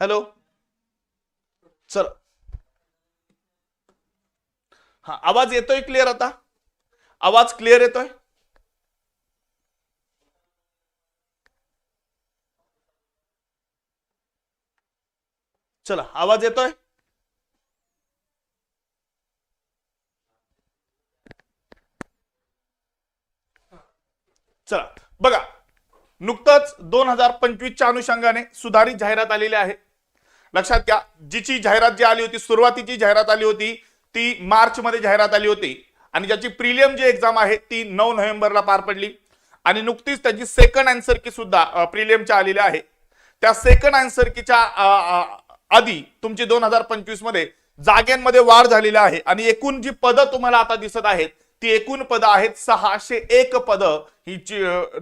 Hello? चल हा आवाज येतोय क्लिअर आता? आवाज क्लिअर येतोय? चला आवाज येतोय? चला बघा. नुकतंच दोन हजार पंचवीसच्या अनुषंगाने सुधारित जाहिरात आलेली आहे. लक्षात घ्या जिची जाहिरात जी आली होती सुरुवातीची जाहिरात आली होती ती मार्च मध्ये जाहिरात आली होती. आणि ज्याची प्रिलियम जी एक्झाम आहे ती नऊ नोव्हेंबरला पार पडली. आणि नुकतीच त्याची सेकंड अँसर की सुद्धा प्रिलियमच्या आलेल्या आहे. त्या सेकंड अँसर कीच्या आधी तुमची दोन हजार पंचवीसमध्ये जाग्यांमध्ये वाढ झालेली आहे. आणि एकूण जी पदं तुम्हाला आता दिसत आहेत ती एकूण पदं आहेत सहाशे एक पदं. ही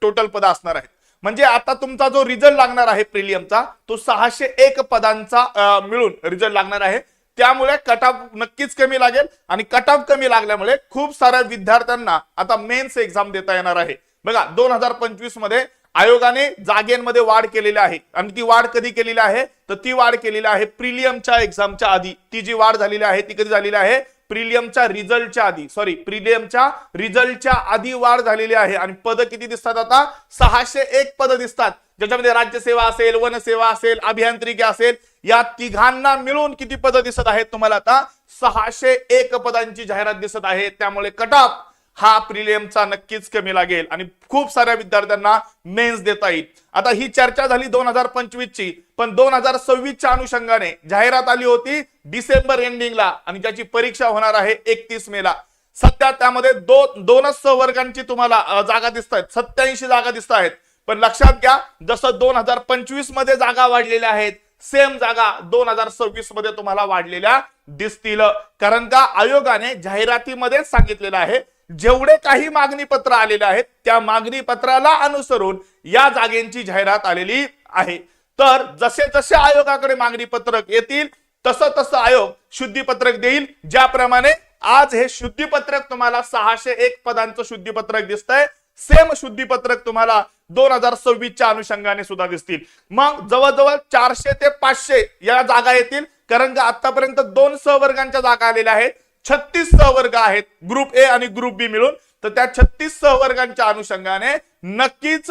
टोटल पदं असणार आहेत. म्हणजे आता तुमचा जो रिझल्ट लागणार आहे प्रिलियमचा तो सहाशे एक पदांचा मिळून रिझल्ट लागणार आहे. त्यामुळे कट ऑफ नक्कीच कमी लागेल आणि कट ऑफ कमी लागल्यामुळे खूप साऱ्या विद्यार्थ्यांना आता मेन्स एक्झाम देता येणार आहे. बघा दोन हजार पंचवीसमध्ये आयोगाने जागेमध्ये वाढ केलेली आहे. आणि ती वाढ कधी केलेली आहे? तर ती वाढ केलेली आहे प्रिलियमच्या एक्झामच्या आधी. ती जी वाढ झालेली आहे ती कधी झालेली आहे? प्रिलियमच्या रिझल्टच्या आधी सॉरी प्रिलियमच्या रिझल्टच्या आधी वाढ झालेली आहे. आणि पद किती दिसतात आता? सहाशे एक पद दिसतात. ज्याच्यामध्ये राज्यसेवा असेल वनसेवा असेल अभियांत्रिकी असेल या तिघांना मिळून किती पद दिसत आहेत? तुम्हाला आता सहाशे एक पदांची जाहिरात दिसत आहे. त्यामुळे कटाप हा प्रिलियमचा नक्कीच कमी लागेल. आणि खूप साऱ्या विद्यार्थ्यांना मेन्स देता येईल. आता ही चर्चा झाली दोन हजार पंचवीस ची पण दोन हजार सव्वीसच्या अनुषंगाने जाहिरात आली होती डिसेंबर एंडिंगला आणि ज्याची परीक्षा होणार आहे एकतीस मेला. सध्या त्यामध्ये दोन दोनच संवर्गांची तुम्हाला जागा दिसत आहेत. सत्याऐंशी जागा दिसत आहेत. पण लक्षात घ्या जसं दोन हजार पंचवीसमध्ये जागा वाढलेल्या आहेत सेम जागा दोन हजार सव्वीसमध्ये तुम्हाला वाढलेल्या दिसतील. कारण का? आयोगाने जाहिरातीमध्ये सांगितलेलं आहे जेवढे काही मागणी पत्र आलेले आहेत त्या मागणी पत्राला अनुसरून या जागेंची जाहिरात आलेली आहे. तर जसे जसे आयोगाकडे मागणी पत्रक येतील तसं तसं आयोग शुद्धीपत्रक देईल. ज्याप्रमाणे आज हे शुद्धीपत्रक तुम्हाला सहाशे एक पदांचं शुद्धीपत्रक दिसतंय सेम शुद्धीपत्रक तुम्हाला दोन हजार सव्वीसच्या अनुषंगाने सुद्धा दिसतील. मग जवळजवळ चारशे ते पाचशे या जागा येतील कारण का आतापर्यंत दोन सहवर्गांच्या जागा आलेल्या आहेत. छत्तीस सहवर्ग आहेत. ग्रुप ए आणि ग्रुप बी मिळून. तर त्या छत्तीस सहवर्गांच्या अनुषंगाने नक्कीच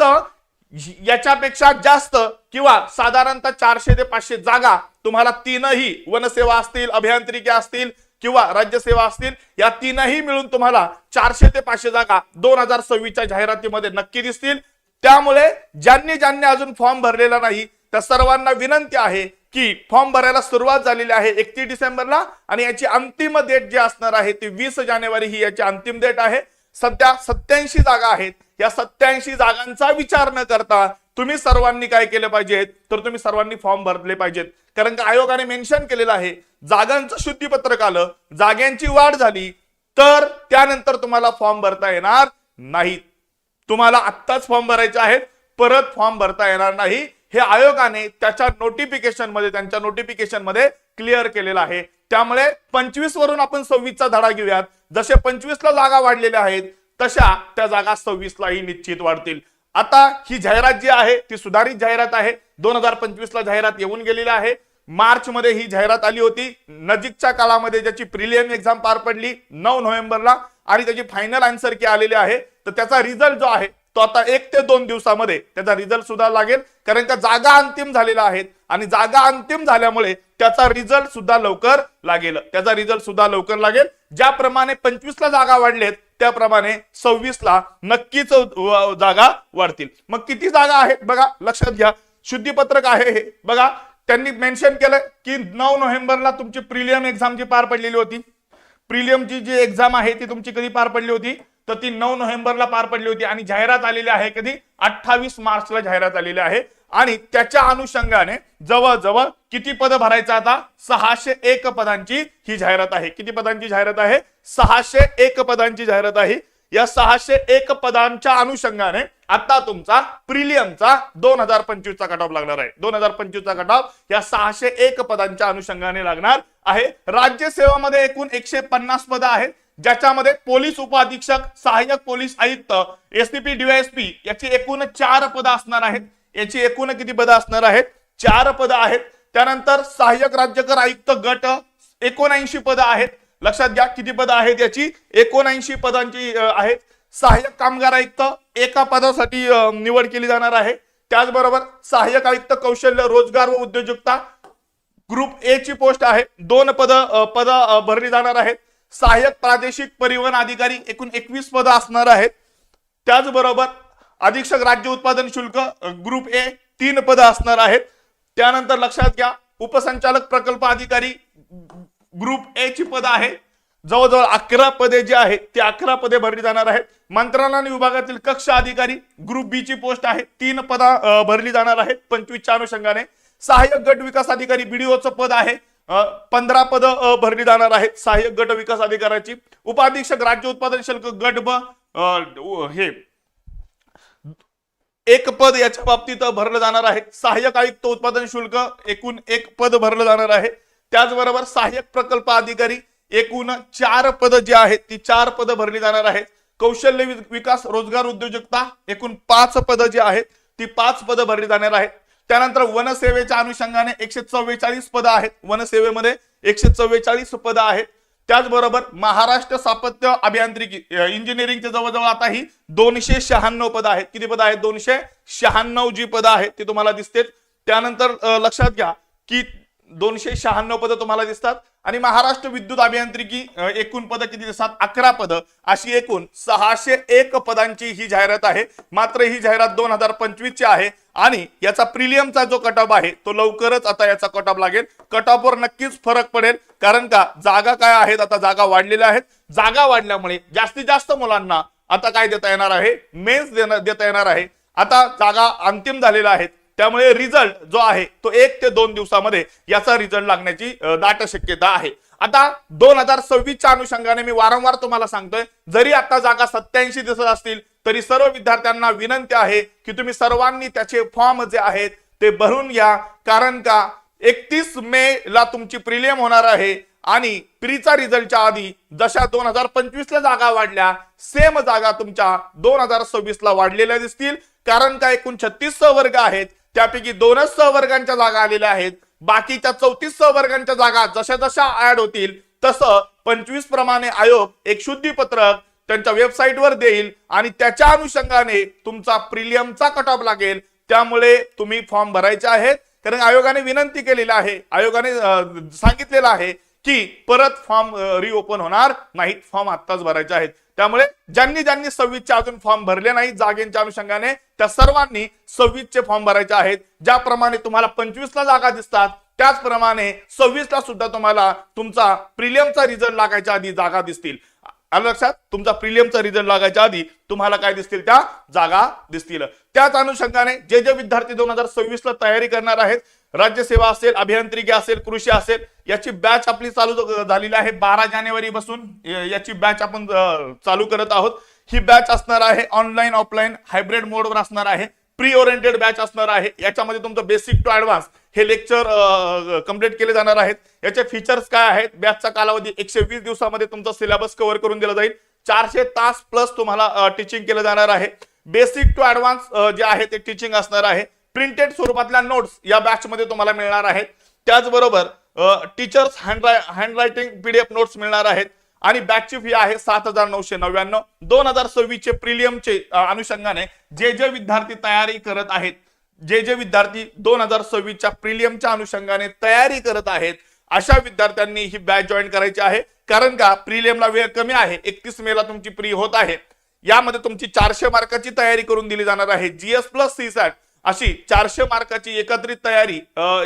याच्यापेक्षा जास्त किंवा साधारणतः चारशे ते पाचशे जागा तुम्हाला तीनही वनसेवा असतील अभियांत्रिकी असतील किंवा राज्यसेवा असतील या तीनही मिळून तुम्हाला चारशे ते पाचशे जागा दोन हजार सव्वीसच्या जाहिरातीमध्ये नक्की दिसतील. त्यामुळे ज्यांनी ज्यांनी अजून फॉर्म भरलेला नाही त्या सर्वांना विनंती आहे की फॉर्म भरायला सुरुवात झालेली आहे एकतीस डिसेंबरला आणि याची अंतिम डेट जी असणार आहे ती वीस जानेवारी ही याची अंतिम डेट आहे. सध्या सत्याऐंशी जागा आहेत. या सत्याऐंशी जागांचा विचार न करता तुम्ही सर्वांनी काय केलं पाहिजेत? तर तुम्ही सर्वांनी फॉर्म भरले पाहिजेत. कारण का आयोगाने मेन्शन केलेलं आहे जागांचं शुद्धीपत्रक आलं जागांची वाढ झाली तर त्यानंतर तुम्हाला फॉर्म भरता येणार नाहीत. तुम्हाला आत्ताच फॉर्म भरायचे आहेत परत फॉर्म भरता येणार नाही. हे आयोगाने त्याच्या नोटिफिकेशनमध्ये त्यांच्या नोटिफिकेशनमध्ये क्लिअर केलेलं आहे. त्यामुळे पंचवीस वरून आपण सव्वीसचा धडा घेऊयात. जसे पंचवीसला जागा वाढलेल्या आहेत तशा त्या जागा सव्वीसलाही निश्चित वाढतील. आता ही जाहिरात जी आहे ती सुधारित जाहिरात आहे. दोन हजार पंचवीसला जाहिरात येऊन गेलेली आहे. मार्च मध्ये ही जाहिरात आली होती. नजीकच्या काळामध्ये ज्याची प्रिलियम एक्झाम पार पडली नऊ नोव्हेंबरला. आणि त्याची फायनल आन्सर की आलेली आहे. तर त्याचा रिझल्ट जो आहे तो आता एक ते दोन दिवसामध्ये त्याचा रिझल्ट सुद्धा लागेल कारण का जागा अंतिम झालेल्या आहेत. आणि जागा अंतिम झाल्यामुळे त्याचा रिझल्ट सुद्धा लवकर लागेल. त्याचा रिझल्ट सुद्धा लवकर लागेल. ज्याप्रमाणे पंचवीसला जागा वाढलेत त्याप्रमाणे सव्वीस ला नक्कीच जागा वाढतील. मग किती जागा आहेत बघा लक्षात घ्या. शुद्धीपत्रक आहे हे. बघा त्यांनी मेन्शन केलं की नऊ नोव्हेंबरला तुमची प्रिलियम एक्झाम जी पार पडलेली होती प्रिलियमची जी एक्झाम आहे ती तुमची कधी पार पडली होती? तर ती नऊ नोव्हेंबरला पार पडली होती आणि जाहिरात आलेली आहे कधी? अठ्ठावीस मार्चला जाहिरात आलेली आहे. आणि त्याच्या अनुषंगाने जवळजवळ किती पद भरायचं आता? सहाशे एक पदांची ही जाहिरात आहे. किती पदांची जाहिरात आहे? सहाशे एक पदांची जाहिरात आहे. या सहाशे एक पदांच्या अनुषंगाने आता तुमचा प्रिलियमचा दोन हजार पंचवीसचा कट ऑफ लागणार आहे. दोन हजार पंचवीसचा कट ऑफ या सहाशे एक पदांच्या अनुषंगाने लागणार आहे. राज्यसेवामध्ये एकूण एकशे पन्नास पदं आहेत. ज्याच्यामध्ये पोलीस उपाधीक्षक सहाय्यक पोलीस आयुक्त एसपी डीवायएसपी याची एकूण चार पदं असणार आहेत. याची एकूण किती पदं असणार आहेत? चार पदं आहेत. त्यानंतर सहाय्यक राज्यकर आयुक्त गट एकोणऐंशी पदं आहेत. लक्षात घ्या किती पदं आहेत याची? एकोणऐंशी पदांची आहेत. सहाय्यक कामगार आयुक्त एका पदासाठी निवड केली जाणार आहे. त्याचबरोबर सहाय्यक आयुक्त कौशल्य रोजगार व उद्योजकता ग्रुप ए ची पोस्ट आहे. दोन पद पद भरली जाणार आहेत. सहाय्यक प्रादेशिक परिवहन अधिकारी एकूण एकवीस पदं असणार आहेत. त्याचबरोबर अधीक्षक राज्य उत्पादन शुल्क ग्रुप ए तीन पदं असणार आहेत. त्यानंतर लक्षात घ्या उपसंचालक प्रकल्प अधिकारी ग्रुप ए ची पदं आहेत. जवळजवळ अकरा पदे जी आहेत ती अकरा पदे भरली जाणार आहेत. मंत्रालय विभागातील कक्ष अधिकारी ग्रुप बी ची पोस्ट आहे तीन पदा भरली जाणार आहेत. पंचवीसच्या अनुषंगाने सहाय्यक गट विकास अधिकारी बीडीओचं पद आहे. पंधरा पद भरली जाणार आहेत. सहाय्यक गट विकास अधिकाऱ्याची. उपाधीक्षक राज्य उत्पादन शुल्क गट ब हे. एक पद याच्या बाबतीत भरलं जाणार आहे. सहाय्यक आयुक्त उत्पादन शुल्क एकूण एक पद भरलं जाणार आहे. त्याचबरोबर सहाय्यक प्रकल्प अधिकारी एकूण चार पद जी आहेत ती चार पद भरली जाणार आहेत. कौशल्य विकास रोजगार उद्योजकता एकूण पाच पद जी आहेत ती पाच पद भरली जाणार आहेत. त्यानंतर वनसेवेच्या अनुषंगाने एकशे चव्वेचाळीस पदं आहेत. वनसेवेमध्ये एकशे चव्वेचाळीस पदं आहेत. त्याचबरोबर महाराष्ट्र स्थापत्य अभियांत्रिकी इंजिनिअरिंगच्या इंजिनिअरिंगचे जवळजवळ आता ही दोनशे शहाण्णव पदं आहेत. किती पदं आहेत? दोनशे शहाण्णव जी पदं आहेत ती तुम्हाला दिसते त्यानंतर लक्षात घ्या की दोनशे शहाण्णव पदं तुम्हाला दिसतात. आणि महाराष्ट्र विद्युत अभियांत्रिकी एकूण पदं किती दिसतात? अकरा पदं. अशी एकूण सहाशे एक पदांची ही जाहिरात आहे. मात्र ही जाहिरात दोन हजार पंचवीस ची आहे. आणि याचा प्रिलियमचा जो कटऑफ आहे तो लवकरच आता याचा कटऑफ लागेल. कटऑफवर नक्कीच फरक पडेल. कारण का? जागा काय आहेत? आता जागा वाढलेल्या आहेत. जागा वाढल्यामुळे जास्तीत जास्त मुलांना आता काय देता येणार आहे? मेन्स देता येणार आहे. आता जागा अंतिम झालेल्या आहेत. त्यामुळे रिझल्ट जो आहे तो एक ते दोन दिवसामध्ये याचा रिझल्ट लागण्याची दाट शक्यता आहे. आता दोन हजार सव्वीसच्या अनुषंगाने मी वारंवार तुम्हाला सांगतोय जरी आता जागा सत्याऐंशी दिसत असतील तरी सर्व विद्यार्थ्यांना विनंती आहे की तुम्ही सर्वांनी त्याचे फॉर्म जे आहेत ते भरून घ्या. कारण का? एकतीस मे ला तुमची प्रिलियम होणार आहे आणि प्रीचा रिझल्टच्या आधी जशा दोन हजार पंचवीसला जागा वाढल्या सेम जागा तुमच्या दोन हजार सव्वीस ला वाढलेल्या दिसतील. कारण का एकूण छत्तीस वर्ग आहेत त्यापैकी दोनच सहवर्गांच्या जागा आलेल्या आहेत. बाकीच्या चौतीस सहवर्गांच्या जागा जशा जशा ऍड होतील तसं पंचवीस प्रमाणे आयोग एक शुद्धीपत्रक त्यांच्या वेबसाईटवर देईल आणि त्याच्या अनुषंगाने तुमचा प्रिलियमचा कट ऑफ लागेल. त्यामुळे तुम्ही फॉर्म भरायचे आहेत. कारण आयोगाने विनंती केलेली आहे आयोगाने सांगितलेलं आहे की परत फॉर्म रिओपन होणार नाहीत फॉर्म आत्ताच भरायचे आहेत. त्यामुळे ज्यांनी ज्यांनी सव्वीसचे अजून फॉर्म भरले नाही जागेंच्या अनुषंगाने त्या सर्वांनी सव्वीसचे फॉर्म भरायचे आहेत. ज्याप्रमाणे तुम्हाला पंचवीसला जागा दिसतात त्याचप्रमाणे सव्वीसला सुद्धा तुम्हाला तुमचा प्रिलियमचा रिझल्ट लागायच्या आधी जागा दिसतील. आलं लक्षात? तुमचा प्रिलियमचा रिझल्ट लागायच्या आधी तुम्हाला काय दिसतील? त्या जागा दिसतील. त्याच अनुषंगाने जे जे विद्यार्थी दोन हजार सव्वीस ला तयारी करणार आहेत राज्यसेवा असेल अभियांत्रिकी असेल कृषी असेल याची बॅच आपली चालू झालेली आहे बारा जानेवारी पासून याची बॅच आपण चालू करत आहोत. ही बॅच असणार आहे ऑनलाईन ऑफलाईन हायब्रिड मोडवर असणार आहे. प्री ओरिएंटेड बॅच असणार आहे. याच्यामध्ये तुमचं बेसिक टू ऍडव्हान्स हे लेक्चर कंप्लीट केले जाणार आहेत. याचे फीचर्स काय आहेत? बॅचचा कालावधी एकशे वीस दिवसामध्ये तुमचा सिलेबस कव्हर करून दिला जाईल. चारशे तास प्लस तुम्हाला टीचिंग केलं जाणार आहे. बेसिक टू ऍडव्हान्स जे आहे ते टीचिंग असणार आहे. प्रिंटेड स्वरूपातल्या नोट्स या बॅचमध्ये तुम्हाला मिळणार आहेत. त्याचबरोबर teachers hand hand writing PDF notes मिळणार आहेत. आणि बॅचची फी आहे सात हजार नऊशे नव्याण्णव. दोन हजार सव्वीसचे प्रिलियमचे अनुषंगाने जे जे विद्यार्थी तयारी करत आहेत जे जे विद्यार्थी दोन हजार सव्वीसच्या प्रिलियमच्या अनुषंगाने तयारी करत आहेत अशा विद्यार्थ्यांनी ही बॅच जॉईन करायची आहे. कारण का? प्रिलियमला वेळ कमी आहे. एकतीस मेला तुमची प्री होत आहे. यामध्ये तुमची चारशे मार्काची तयारी करून दिली जाणार आहे. जीएस प्लस सी सॅट अशी चारशे मार्काची एकत्रित तयारी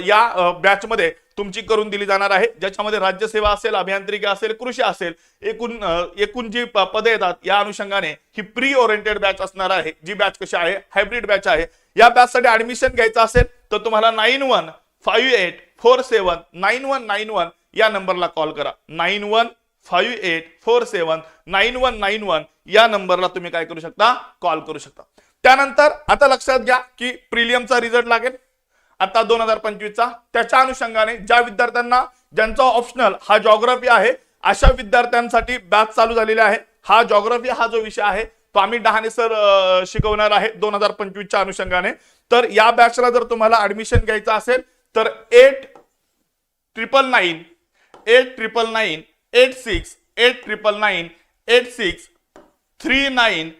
या बॅच मध्ये तुमची करून दिली जाणार आहे. ज्याच्यामध्ये राज्यसेवा असेल अभियांत्रिकी असेल कृषी असेल एकूण एकूण जी पदे येतात या अनुषंगाने ही प्री ओरिएंटेड बॅच असणार आहे. जी बॅच कशी आहे? हायब्रिड बॅच आहे. या बॅच साठी ऍडमिशन घ्यायचं असेल तर तुम्हाला nine one five eight four seven nine one nine one या नंबरला कॉल करा. Nine one five eight four seven nine one nine one या नंबरला तुम्ही काय करू शकता? कॉल करू शकता. त्यानंतर आता लक्षात घ्या की प्रिलियमचा रिझल्ट लागेल. आता दोन हजार पंचवीसचा. त्याच्या अनुषंगाने ज्या विद्यार्थ्यांना ज्यांचा ऑप्शनल हा जॉग्राफी आहे अशा विद्यार्थ्यांसाठी बॅच चालू झालेली आहे. हा जॉग्राफी हा जो विषय आहे तो आम्ही डहाणे सर शिकवणार आहे दोन हजार पंचवीसच्या अनुषंगाने. तर या बॅचला जर तुम्हाला ऍडमिशन घ्यायचं असेल तर eight triple nine eight triple nine eight six eight triple nine eight six three nine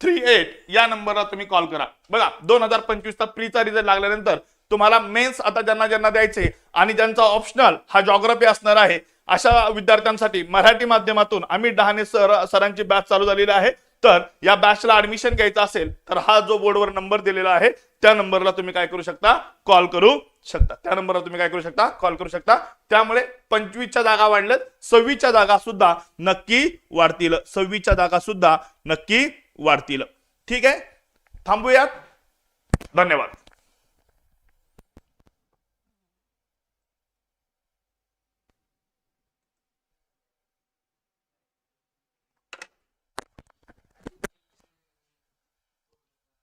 three eight या नंबरला तुम्ही कॉल करा. बघा दोन हजार पंचवीसचा प्रीचा रिझल्ट लागल्यानंतर तुम्हाला मेन्स आता ज्यांना ज्यांना द्यायचे आणि ज्यांचा ऑप्शनल हा जॉग्रफी असणार आहे अशा विद्यार्थ्यांसाठी मराठी माध्यमातून आम्ही डहाणे सर सरांची बॅच चालू झालेली आहे. तर या बॅचला ऍडमिशन घ्यायचं असेल तर हा जो बोर्डवर नंबर दिलेला आहे त्या नंबरला तुम्ही काय करू शकता? कॉल करू शकता. त्या नंबरला तुम्ही काय करू शकता? कॉल करू शकता. त्यामुळे पंचवीसच्या जागा वाढल्यात. सव्वीसच्या जागा सुद्धा नक्की वाढतील. सव्वीसच्या जागा सुद्धा नक्की वाढतील. ठीक आहे? थांबूयात. धन्यवाद.